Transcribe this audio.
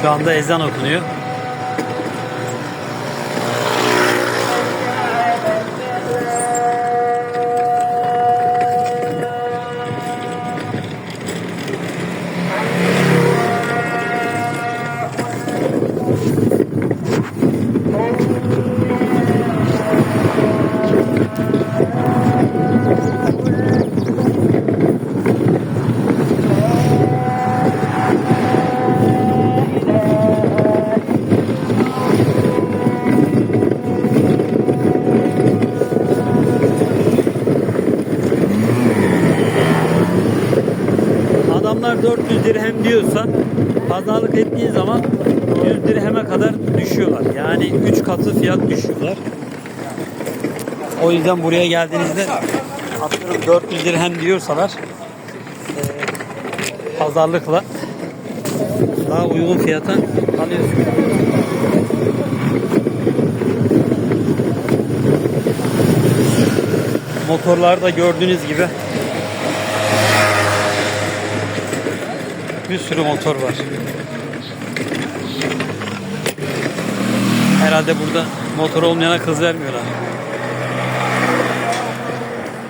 Şu anda ezan okunuyor. Adamlar 400 dirhem diyorsa pazarlık ettiği zaman 100 dirheme kadar düşüyorlar. Yani 3 katı fiyat düşüyorlar. O yüzden buraya geldiğinizde atıyorum 400 dirhem diyorsalar e, pazarlıkla daha uygun fiyata alıyorsunuz. Motorlarda gördüğünüz gibi bir sürü motor var. Herhalde burada motor olmayana kız vermiyorlar.